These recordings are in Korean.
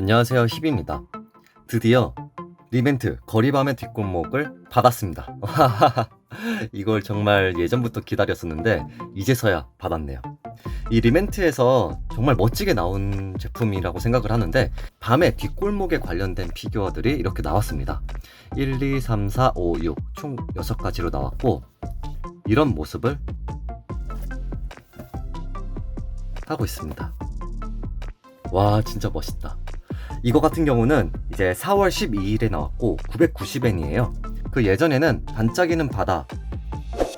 안녕하세요 히비입니다. 드디어 리벤트 거리밤의 뒷골목을 받았습니다. 이걸 정말 예전부터 기다렸었는데 이제서야 받았네요. 이 리멘트에서 정말 멋지게 나온 제품이라고 생각을 하는데 밤의 뒷골목에 관련된 피규어들이 이렇게 나왔습니다. 1, 2, 3, 4, 5, 6 총 6가지로 나왔고 이런 모습을 하고 있습니다. 와 진짜 멋있다 이거 같은 경우는 이제 4월 12일에 나왔고 990엔이에요. 그 예전에는 반짝이는 바다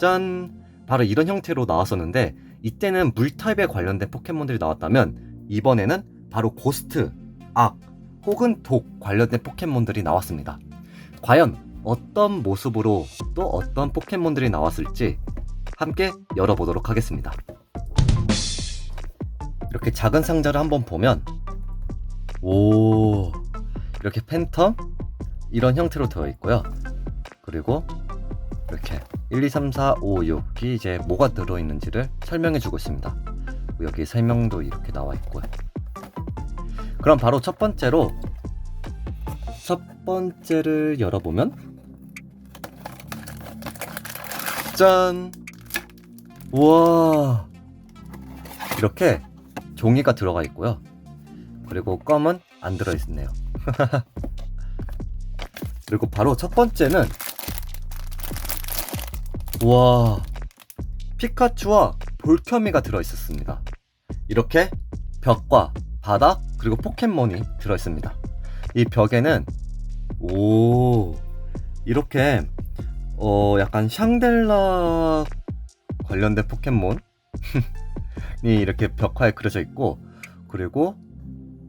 짠 바로 이런 형태로 나왔었는데 이때는 물 타입에 관련된 포켓몬들이 나왔다면 이번에는 바로 고스트, 악 혹은 독 관련된 포켓몬들이 나왔습니다. 과연 어떤 모습으로 또 어떤 포켓몬들이 나왔을지 함께 열어보도록 하겠습니다. 이렇게 작은 상자를 한번 보면 오. 이렇게 팬텀? 이런 형태로 되어 있고요. 그리고 이렇게 1, 2, 3, 4, 5, 6이 이제 뭐가 들어있는지를 설명해 주고 있습니다. 여기 설명도 이렇게 나와 있고요. 그럼 바로 첫 번째로 첫 번째를 열어보면 짠! 우와! 이렇게 종이가 들어가 있고요 그리고 껌은 안 들어있네요. 그리고 바로 첫 번째는 와 피카츄와 볼켜미가 들어있었습니다. 이렇게 벽과 바닥 그리고 포켓몬이 들어있습니다. 이 벽에는 오 이렇게 어 약간 샹델라 관련된 포켓몬이 이렇게 벽화에 그려져 있고 그리고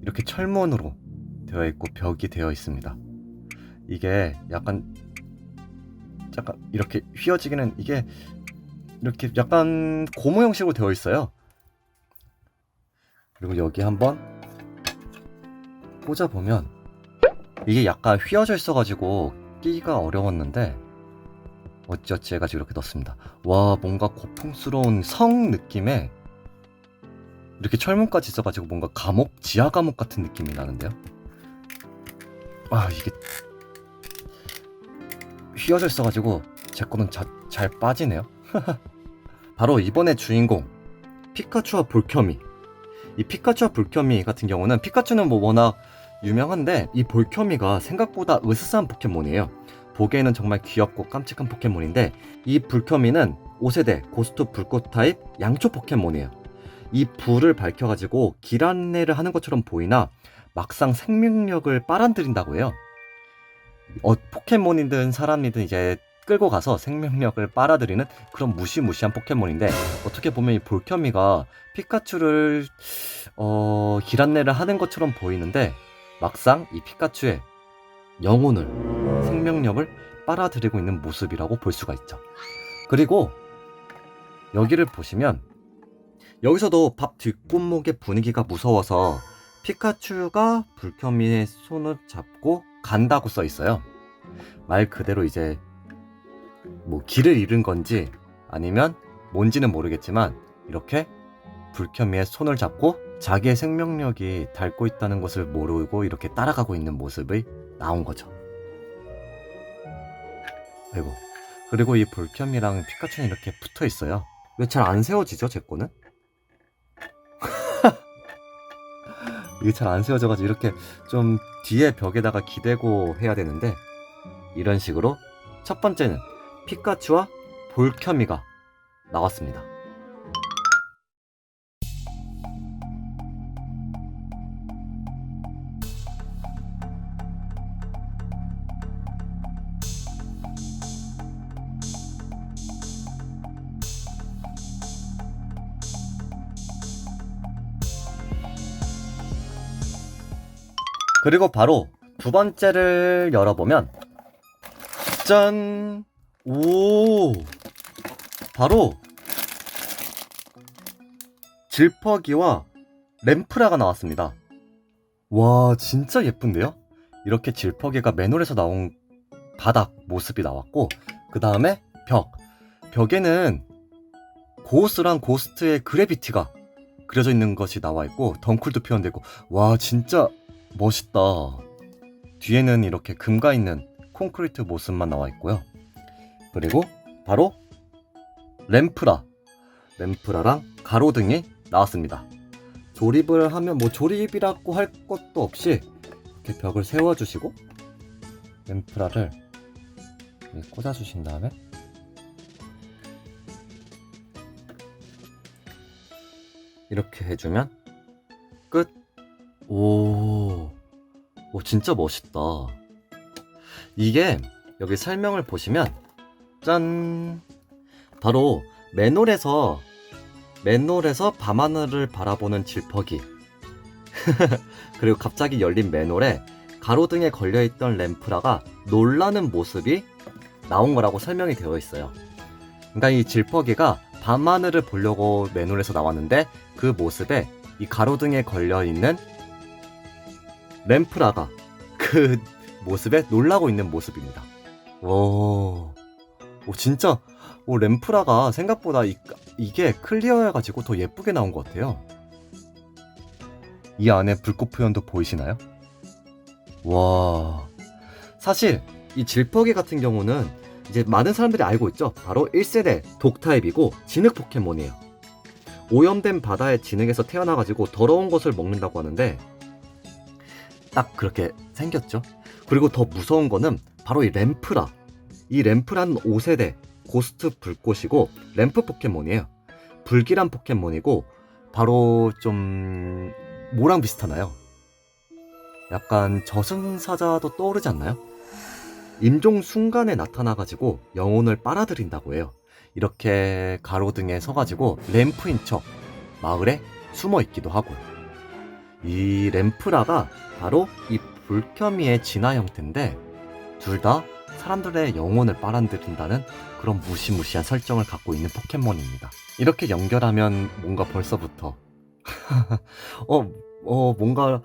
이렇게 철문으로 되어 있고 벽이 되어 있습니다. 이게 약간 약간 이렇게 휘어지기는 이게 이렇게 약간 고무 형식으로 되어 있어요. 그리고 여기 한번 꽂아 보면 이게 약간 휘어져 있어가지고 끼기가 어려웠는데 어찌어찌 해가지고 이렇게 넣습니다. 와 뭔가 고풍스러운 성 느낌의 이렇게 철문까지 있어가지고 뭔가 감옥 지하 감옥 같은 느낌이 나는데요. 아 이게 휘어져 있어가지고 제 거는 자, 잘 빠지네요. 바로 이번에 주인공 피카츄와 볼켜미. 이 피카츄와 볼켜미 같은 경우는 피카츄는 뭐 워낙 유명한데 이 볼켜미가 생각보다 으스스한 포켓몬이에요. 보기에는 정말 귀엽고 깜찍한 포켓몬인데 이 불켜미는 5세대 고스트 불꽃 타입 양초 포켓몬이에요. 이 불을 밝혀가지고 길 안내를 하는 것처럼 보이나 막상 생명력을 빨아들인다고 해요. 어, 포켓몬이든 사람이든 이제 끌고 가서 생명력을 빨아들이는 그런 무시무시한 포켓몬인데 어떻게 보면 이 볼켜미가 피카츄를 어, 길 안내를 하는 것처럼 보이는데 막상 이 피카츄의 영혼을 생명력을 빨아들이고 있는 모습이라고 볼 수가 있죠. 그리고 여기를 보시면 여기서도 밥 뒷골목의 분위기가 무서워서 피카츄가 불켜미의 손을 잡고 간다고 써 있어요. 말 그대로 이제 뭐 길을 잃은 건지 아니면 뭔지는 모르겠지만 이렇게 불켜미의 손을 잡고 자기의 생명력이 닳고 있다는 것을 모르고 이렇게 따라가고 있는 모습이 나온 거죠. 아이고. 그리고 이 불켜미랑 피카츄는 이렇게 붙어 있어요. 왜 잘 안 세워지죠, 제 거는? 이게 잘 안 세워져가지고 이렇게 좀 뒤에 벽에다가 기대고 해야 되는데 이런 식으로 첫 번째는 피카츄와 볼켜미가 나왔습니다. 그리고 바로 두 번째를 열어보면 짠! 오! 바로 질퍽이와 램프라가 나왔습니다. 와, 진짜 예쁜데요? 이렇게 질퍽이가 맨홀에서 나온 바닥 모습이 나왔고, 그 다음에 벽. 벽에는 고스랑 고스트의 그래비티가 그려져 있는 것이 나와 있고, 덩쿨도 표현되고, 와, 진짜 멋있다. 뒤에는 이렇게 금가 있는 콘크리트 모습만 나와 있고요. 그리고 바로 램프라. 램프라랑 가로등이 나왔습니다. 조립을 하면 뭐 조립이라고 할 것도 없이 이렇게 벽을 세워주시고 램프라를 꽂아주신 다음에 이렇게 해주면 끝. 오, 오 진짜 멋있다. 이게 여기 설명을 보시면 짠 바로 맨홀에서 맨홀에서 밤하늘을 바라보는 질퍽이 그리고 갑자기 열린 맨홀에 가로등에 걸려있던 램프라가 놀라는 모습이 나온 거라고 설명이 되어 있어요. 그러니까 이 질퍽이가 밤하늘을 보려고 맨홀에서 나왔는데 그 모습에 이 가로등에 걸려있는 램프라가 그 모습에 놀라고 있는 모습입니다. 오, 오 진짜 오 램프라가 생각보다 이, 이게 클리어해가지고 더 예쁘게 나온 것 같아요. 이 안에 불꽃 표현도 보이시나요? 와, 사실 이 질퍽이 같은 경우는 이제 많은 사람들이 알고 있죠. 바로 1세대 독타입이고 진흙 포켓몬이에요. 오염된 바다의 진흙에서 태어나가지고 더러운 것을 먹는다고 하는데 딱 그렇게 생겼죠. 그리고 더 무서운 거는 바로 이 램프라. 이 램프라는 5세대 고스트 불꽃이고 램프 포켓몬이에요. 불길한 포켓몬이고 바로 좀 뭐랑 비슷하나요? 약간 저승사자도 떠오르지 않나요? 임종 순간에 나타나가지고 영혼을 빨아들인다고 해요. 이렇게 가로등에 서가지고 램프인 척 마을에 숨어 있기도 하고 이 램프라가 바로 이 불켜미의 진화 형태인데 둘 다 사람들의 영혼을 빨아들인다는 그런 무시무시한 설정을 갖고 있는 포켓몬입니다. 이렇게 연결하면 뭔가 벌써부터 어, 어 뭔가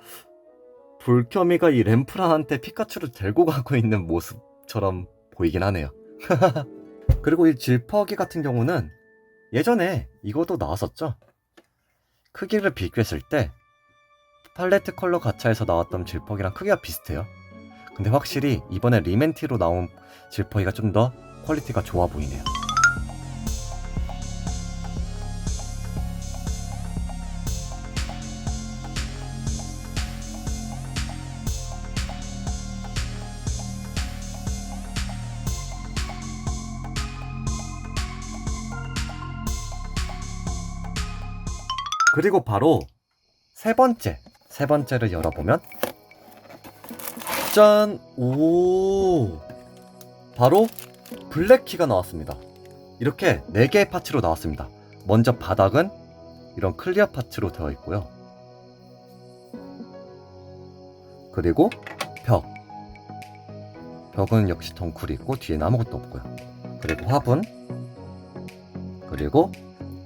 불켜미가 이 램프라한테 피카츄를 들고 가고 있는 모습처럼 보이긴 하네요. 그리고 이 질퍽이 같은 경우는 예전에 이것도 나왔었죠. 크기를 비교했을 때 팔레트 컬러 가차에서 나왔던 질퍽이랑 크기가 비슷해요. 근데 확실히 이번에 리멘티로 나온 질퍽이가 좀 더 퀄리티가 좋아 보이네요. 그리고 바로 세 번째, 세 번째를 열어보면 짠! 오! 바로 블랙키가 나왔습니다. 이렇게 4개의 파츠로 나왔습니다. 먼저 바닥은 이런 클리어 파츠로 되어 있고요. 그리고 벽. 벽은 역시 덩쿨이 있고 뒤에는 아무것도 없고요. 그리고 화분. 그리고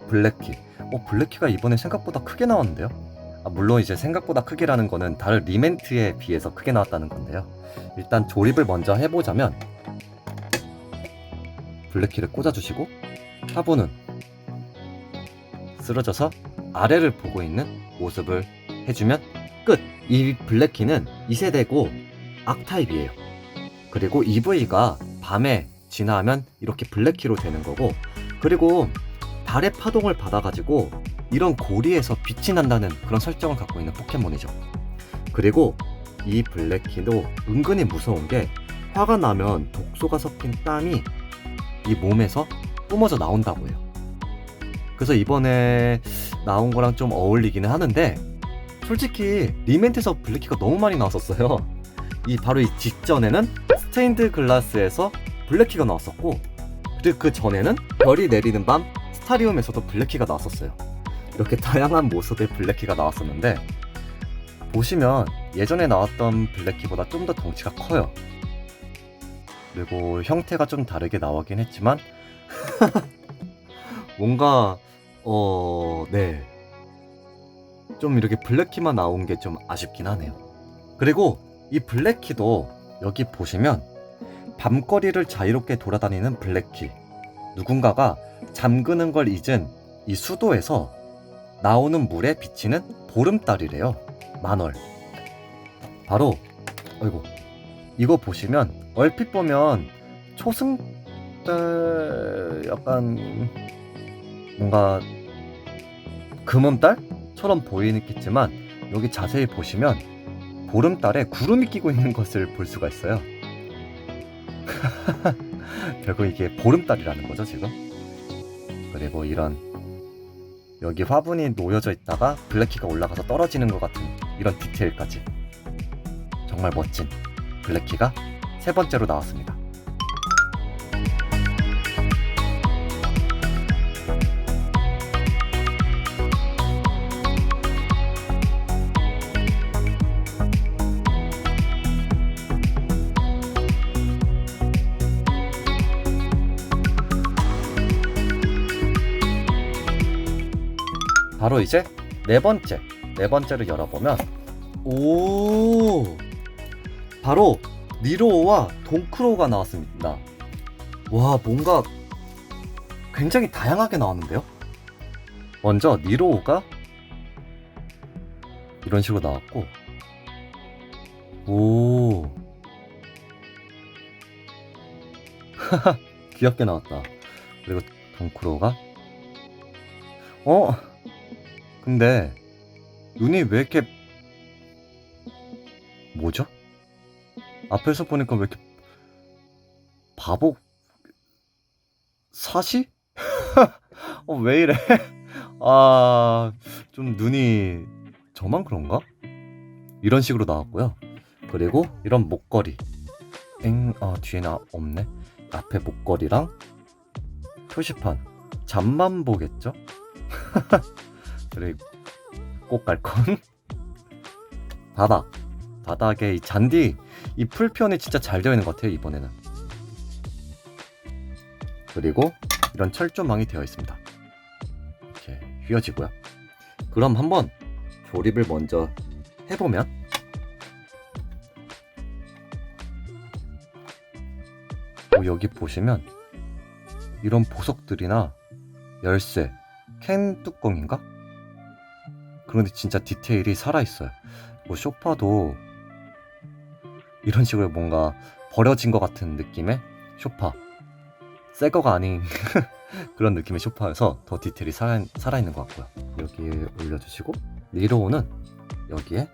블랙키. 어, 블랙키가 이번에 생각보다 크게 나왔는데요? 아, 물론 이제 생각보다 크기라는 거는 다른 리멘트에 비해서 크게 나왔다는 건데요. 일단 조립을 먼저 해보자면 블랙키를 꽂아주시고 화분은 쓰러져서 아래를 보고 있는 모습을 해주면 끝! 이 블랙키는 2세대고 악타입이에요. 그리고 EV가 밤에 진화하면 이렇게 블랙키로 되는 거고 그리고 달의 파동을 받아가지고 이런 고리에서 빛이 난다는 그런 설정을 갖고 있는 포켓몬이죠. 그리고 이 블랙키도 은근히 무서운 게 화가 나면 독소가 섞인 땀이 이 몸에서 뿜어져 나온다고 해요. 그래서 이번에 나온 거랑 좀 어울리기는 하는데 솔직히 리멘트에서 블랙키가 너무 많이 나왔었어요. 이 바로 이 직전에는 스테인드 글라스에서 블랙키가 나왔었고 그리고 그 전에는 별이 내리는 밤 스타리움에서도 블랙키가 나왔었어요. 이렇게 다양한 모습의 블랙키가 나왔었는데 보시면 예전에 나왔던 블랙키보다 좀 더 덩치가 커요. 그리고 형태가 좀 다르게 나오긴 했지만 뭔가 어, 네. 좀 이렇게 블랙키만 나온 게 좀 아쉽긴 하네요. 그리고 이 블랙키도 여기 보시면 밤거리를 자유롭게 돌아다니는 블랙키. 누군가가 잠그는 걸 잊은 이 수도에서 나오는 물에 비치는 보름달이래요. 만월. 바로 아이고 이거 보시면 얼핏 보면 초승 때 약간 뭔가 금음달처럼 보이겠지만 여기 자세히 보시면 보름달에 구름이 끼고 있는 것을 볼 수가 있어요. 결국 이게 보름달이라는 거죠 지금. 그리고 이런 여기 화분이 놓여져 있다가 블랙키가 올라가서 떨어지는 것 같은 이런 디테일까지 정말 멋진 블랙키가 세 번째로 나왔습니다. 바로 이제 네 번째, 네 번째를 열어보면 오 바로 니로와 동크로가 나왔습니다. 와 뭔가 굉장히 다양하게 나왔는데요. 먼저 니로우가 이런 식으로 나왔고 오 귀엽게 나왔다. 그리고 동크로가 어 근데 눈이 왜 이렇게 뭐죠? 앞에서 보니까 왜 이렇게 바보 사시? 어, 왜 이래? 아, 좀 눈이 저만 그런가? 이런 식으로 나왔고요. 그리고 이런 목걸이. 엥, 아, 뒤에는 없네. 앞에 목걸이랑 표시판. 잠만 보겠죠? 그리고 꽃갈콘. 바닥. 바닥에 이 잔디, 이 풀편이 진짜 잘 되어 있는 것 같아요, 이번에는. 그리고 이런 철조망이 되어 있습니다. 이렇게 휘어지고요. 그럼 한번 조립을 먼저 해보면 어, 여기 보시면 이런 보석들이나 열쇠, 캔 뚜껑인가? 그런데 진짜 디테일이 살아있어요. 뭐 소파도 이런 식으로 뭔가 버려진 것 같은 느낌의 소파. 새 거가 아닌 그런 느낌의 소파여서 더 디테일이 살아, 살아있는 것 같고요. 여기에 올려주시고 니로우는 여기에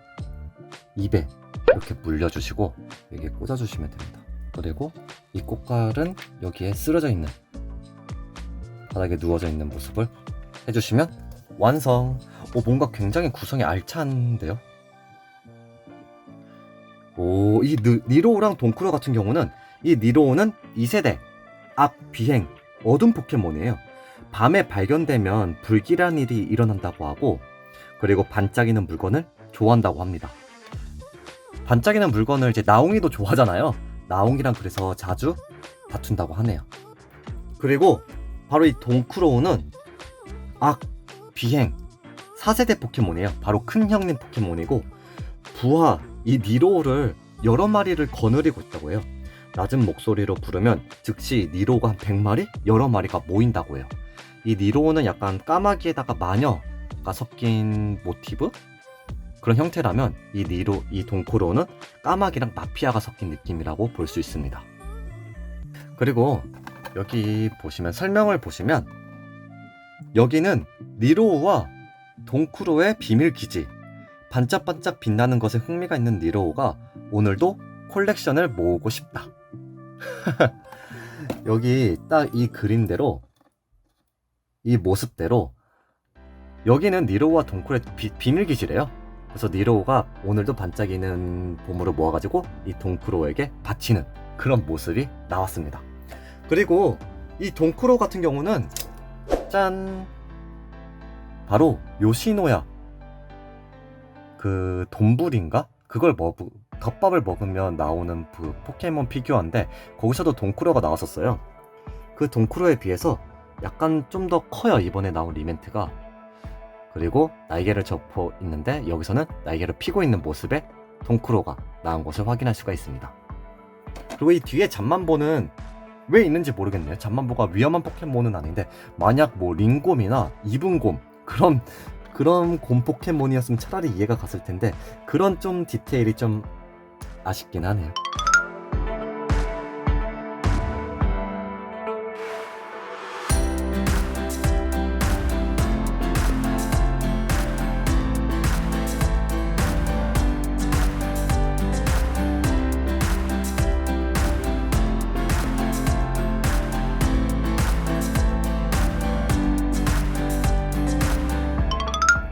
입에 이렇게 물려주시고 여기에 꽂아주시면 됩니다. 그리고 이 꽃갈은 여기에 쓰러져 있는 바닥에 누워져 있는 모습을 해주시면 완성. 오 뭔가 굉장히 구성이 알찬데요. 오, 이 니- 니로우랑 동크로 같은 경우는 이 니로우는 2세대 악, 비행, 어둠 포켓몬이에요. 밤에 발견되면 불길한 일이 일어난다고 하고 그리고 반짝이는 물건을 좋아한다고 합니다. 반짝이는 물건을 이제 나옹이도 좋아하잖아요. 나옹이랑 그래서 자주 다툰다고 하네요. 그리고 바로 이 동크로우는 악, 비행, 4세대 포켓몬이에요. 바로 큰 형님 포켓몬이고 부하, 이 니로우를 여러 마리를 거느리고 있다고 해요. 낮은 목소리로 부르면 즉시 니로우가 한 100마리? 여러 마리가 모인다고 해요. 이 니로우는 약간 까마귀에다가 마녀가 섞인 모티브? 그런 형태라면 이 니로, 이 동코로는 까마귀랑 마피아가 섞인 느낌이라고 볼 수 있습니다. 그리고 여기 보시면 설명을 보시면 여기는 니로우와 동쿠로의 비밀 기지 반짝반짝 빛나는 것에 흥미가 있는 니로우가 오늘도 콜렉션을 모으고 싶다. 여기 딱 이 그림대로 이 모습대로 여기는 니로우와 동쿨의 비, 비밀 기지래요. 그래서 니로우가 오늘도 반짝이는 보물을 모아가지고 이 동쿠로에게 바치는 그런 모습이 나왔습니다. 그리고 이 동쿠로 같은 경우는 짠 바로 요시노야 그 돈불인가 그걸 먹 덮밥을 먹으면 나오는 그 포켓몬 피규어인데 거기서도 동쿠로가 나왔었어요. 그 동쿠로에 비해서 약간 좀 더 커요 이번에 나온 리멘트가 그리고 날개를 접고 있는데 여기서는 날개를 피고 있는 모습의 동쿠로가 나온 것을 확인할 수가 있습니다. 그리고 이 뒤에 잠만보는 왜 있는지 모르겠네요. 잠만보가 위험한 포켓몬은 아닌데 만약 뭐 링곰이나 이분곰 그런 그런 곰 포켓몬이었으면 차라리 이해가 갔을 텐데 그런 좀 디테일이 좀 아쉽긴 하네요.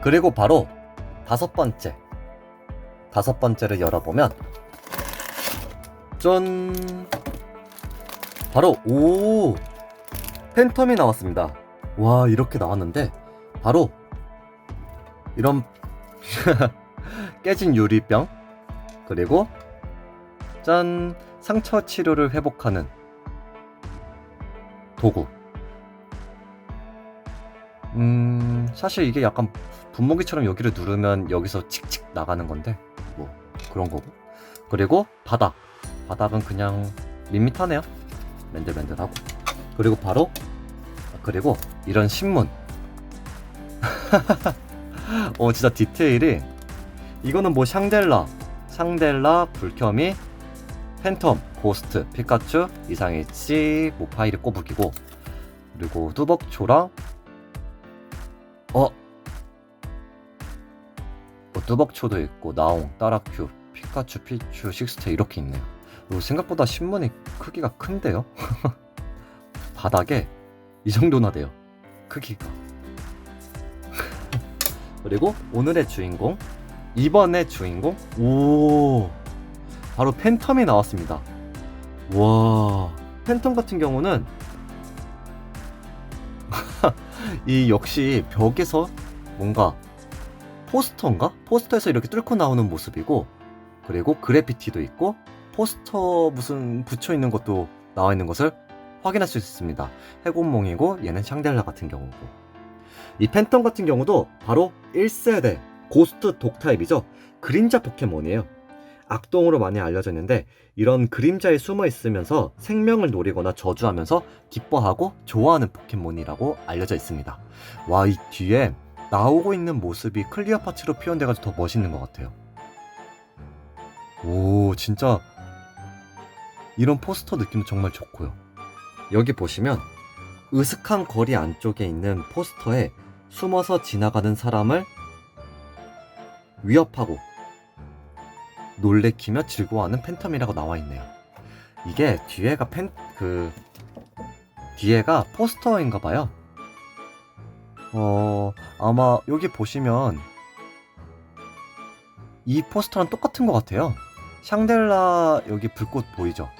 그리고 바로 다섯 번째. 다섯 번째를 열어보면, 짠! 바로, 오! 팬텀이 나왔습니다. 와, 이렇게 나왔는데, 바로, 이런, 깨진 유리병, 그리고, 짠! 상처 치료를 회복하는 도구. 음, 사실 이게 약간 분무기처럼 여기를 누르면 여기서 칙칙 나가는 건데 뭐 그런 거고. 그리고 바닥. 바닥은 그냥 밋밋하네요. 맨들맨들하고. 그리고 바로 그리고 이런 신문. 어 진짜 디테일이. 이거는 뭐 샹델라. 샹델라 불켜미 팬텀 고스트 피카츄 이상일치 뭐 파이를 꼬부기고. 그리고 뚜벅초랑 뚜벅초도 있고 나옹, 따라큐, 피카츄, 피츄, 식스테 이렇게 있네요. 그리고 생각보다 신문이 크기가 큰데요? 바닥에 이 정도나 돼요. 크기가. 그리고 오늘의 주인공, 이번의 주인공, 오, 바로 팬텀이 나왔습니다. 와, 팬텀 같은 경우는 이 역시 벽에서 뭔가 포스터인가? 포스터에서 이렇게 뚫고 나오는 모습이고 그리고 그래피티도 있고 포스터 무슨 붙여 있는 것도 나와 있는 것을 확인할 수 있습니다. 해곤몽이고 얘는 샹델라 같은 경우고 이 팬텀 같은 경우도 바로 1세대 고스트 독 타입이죠. 그림자 포켓몬이에요. 악동으로 많이 알려져 있는데 이런 그림자에 숨어 있으면서 생명을 노리거나 저주하면서 기뻐하고 좋아하는 포켓몬이라고 알려져 있습니다. 와, 이 뒤에 나오고 있는 모습이 클리어 파츠로 표현돼가지고 더 멋있는 것 같아요. 오, 진짜 이런 포스터 느낌도 정말 좋고요. 여기 보시면 으슥한 거리 안쪽에 있는 포스터에 숨어서 지나가는 사람을 위협하고 놀래키며 즐거워하는 팬텀이라고 나와 있네요. 이게 뒤에가 팬, 그, 뒤에가 포스터인가 봐요. 어, 아마 여기 보시면 이 포스터랑 똑같은 것 같아요. 샹델라 여기 불꽃 보이죠?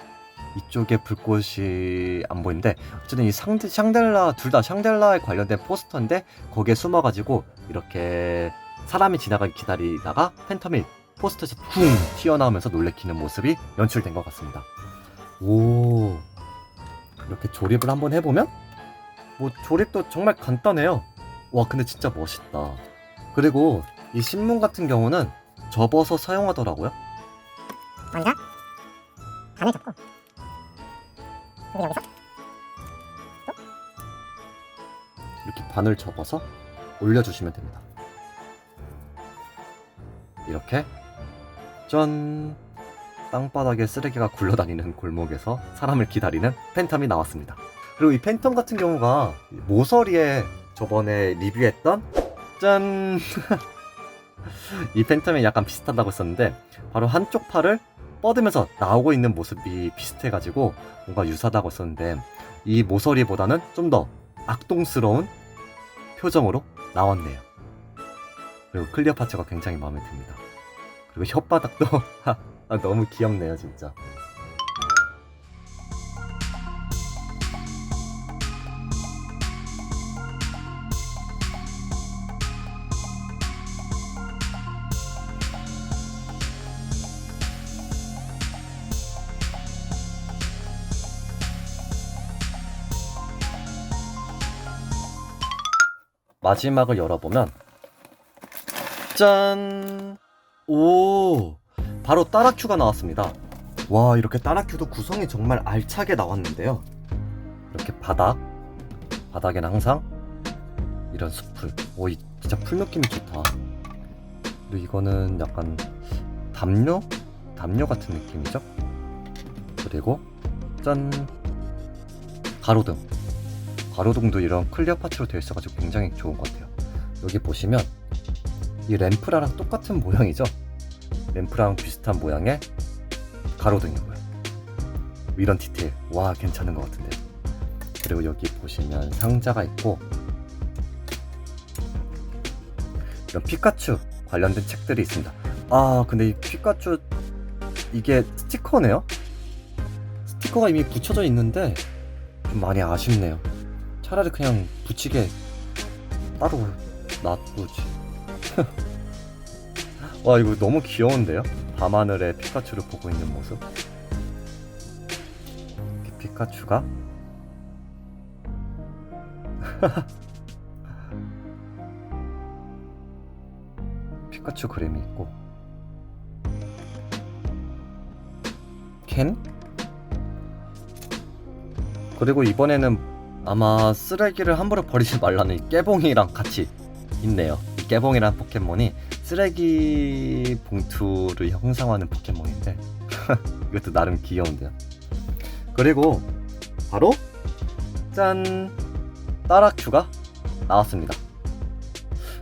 이쪽에 불꽃이 안 보이는데 어쨌든 이 상드, 샹델라 둘 다 샹델라에 관련된 포스터인데 거기에 숨어가지고 이렇게 사람이 지나가기 기다리다가 팬텀이 포스터에서 쿵 튀어나오면서 놀래키는 모습이 연출된 것 같습니다. 오 이렇게 조립을 한번 해보면 뭐 조립도 정말 간단해요. 와 근데 진짜 멋있다. 그리고 이 신문 같은 경우는 접어서 사용하더라고요. 먼저 반을 접고 그리고 여기서 이렇게 반을 접어서 올려주시면 됩니다. 이렇게 짠 땅바닥에 쓰레기가 굴러다니는 골목에서 사람을 기다리는 팬텀이 나왔습니다. 그리고 이 팬텀 같은 경우가 모서리에 저번에 리뷰했던 짠! 이 팬텀이 약간 비슷하다고 했었는데 바로 한쪽 팔을 뻗으면서 나오고 있는 모습이 비슷해가지고 뭔가 유사하다고 했었는데 이 모서리보다는 좀 더 악동스러운 표정으로 나왔네요. 그리고 클리어 파츠가 굉장히 마음에 듭니다. 그리고 혓바닥도 아, 너무 귀엽네요, 진짜. 마지막을 열어보면 짠! 오! 바로 따라큐가 나왔습니다. 와, 이렇게 따라큐도 구성이 정말 알차게 나왔는데요. 이렇게 바닥, 바닥에는 항상 이런 숲풀. 오, 이 진짜 풀 느낌이 좋다. 그리고 이거는 약간 담요? 담요 같은 느낌이죠. 그리고 짠 가로등 가로등도 이런 클리어 파츠로 되어 있어가지고 굉장히 좋은 것 같아요. 여기 보시면 이 램프라랑 똑같은 모양이죠. 램프랑 비슷한 모양의 가로등이고요. 이런 디테일 와 괜찮은 것 같은데. 그리고 여기 보시면 상자가 있고 이런 피카츄 관련된 책들이 있습니다. 아 근데 이 피카츄 이게 스티커네요? 스티커가 이미 붙여져 있는데 좀 많이 아쉽네요. 차라리 그냥 붙이게 따로 놔두지. 와 이거 너무 귀여운데요? 밤하늘에 피카츄를 보고 있는 모습. 피카츄가 피카츄 그림이 있고 캔? 그리고 이번에는 아마 쓰레기를 함부로 버리지 말라는 이 깨봉이랑 같이 있네요. 이 깨봉이라는 포켓몬이 쓰레기 봉투를 형상화하는 포켓몬인데 이것도 나름 귀여운데요. 그리고 바로 짠 따라큐가 나왔습니다.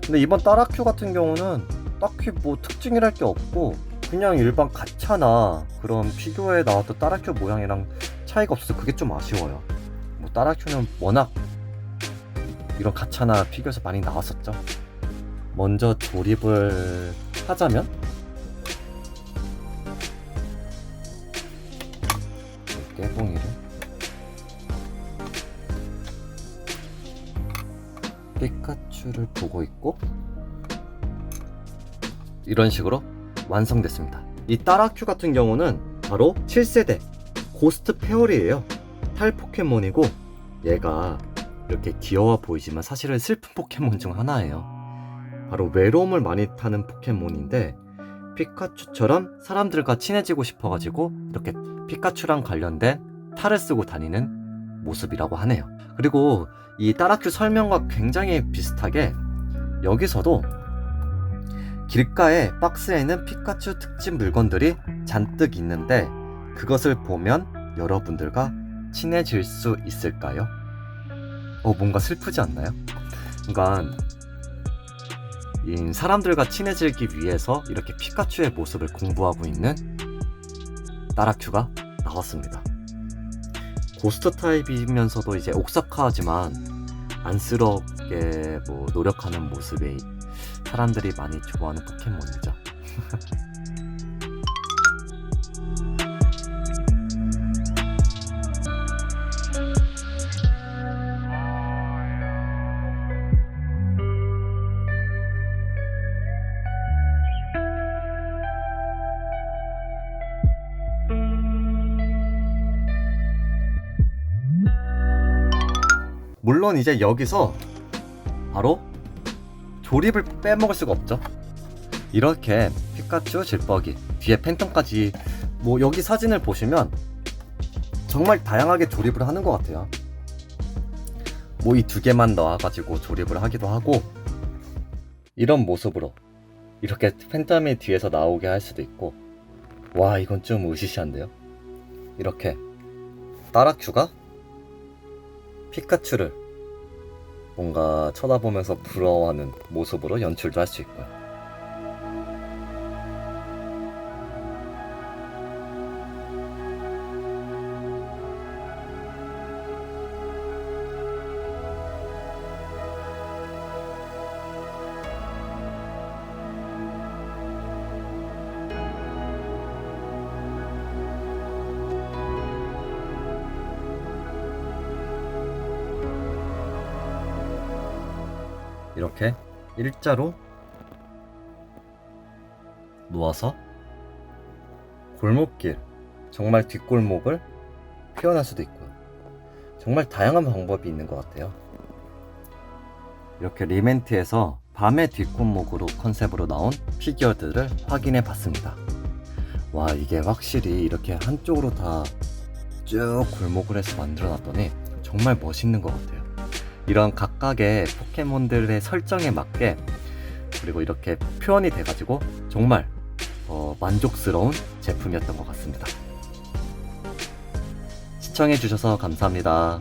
근데 이번 따라큐 같은 경우는 딱히 뭐 특징이랄 게 없고 그냥 일반 가차나 그런 피규어에 나왔던 따라큐 모양이랑 차이가 없어서 그게 좀 아쉬워요. 뭐 따라큐는 워낙 이런 가차나 피규어에서 많이 나왔었죠. 먼저 조립을 하자면 이 깨봉이를 피카츄를 보고 있고 이런 식으로 완성됐습니다. 이 따라큐 같은 경우는 바로 7세대 고스트 페어리예요. 탈 포켓몬이고 얘가 이렇게 귀여워 보이지만 사실은 슬픈 포켓몬 중 하나예요. 바로 외로움을 많이 타는 포켓몬인데 피카츄처럼 사람들과 친해지고 싶어가지고 이렇게 피카츄랑 관련된 탈을 쓰고 다니는 모습이라고 하네요. 그리고 이 따라큐 설명과 굉장히 비슷하게 여기서도 길가에 박스에는 피카츄 특집 물건들이 잔뜩 있는데 그것을 보면 여러분들과 친해질 수 있을까요? 어, 뭔가 슬프지 않나요? 그러니까 이 사람들과 친해지기 위해서 이렇게 피카츄의 모습을 공부하고 있는 따라큐가 나왔습니다. 고스트 타입이면서도 이제 옥사카하지만 안쓰럽게 뭐 노력하는 모습이 사람들이 많이 좋아하는 포켓몬이죠. 물론 이제 여기서 바로 조립을 빼먹을 수가 없죠. 이렇게 피카츄 질퍽이 뒤에 팬텀까지 뭐 여기 사진을 보시면 정말 다양하게 조립을 하는 것 같아요. 뭐 이 두 개만 넣어가지고 조립을 하기도 하고 이런 모습으로 이렇게 팬텀이 뒤에서 나오게 할 수도 있고 와 이건 좀 으시시한데요. 이렇게 따라큐가 피카츄를 뭔가 쳐다보면서 부러워하는 모습으로 연출도 할 수 있고요. 일자로 놓아서 골목길, 정말 뒷골목을 표현할 수도 있고요. 정말 다양한 방법이 있는 것 같아요. 이렇게 리멘트에서 밤의 뒷골목으로 컨셉으로 나온 피규어들을 확인해 봤습니다. 와, 이게 확실히 이렇게 한쪽으로 다 쭉 골목을 해서 만들어 놨더니 정말 멋있는 것 같아요. 이런 각각의 포켓몬들의 설정에 맞게 그리고 이렇게 표현이 돼가지고 정말 어, 만족스러운 제품이었던 것 같습니다. 시청해주셔서 감사합니다.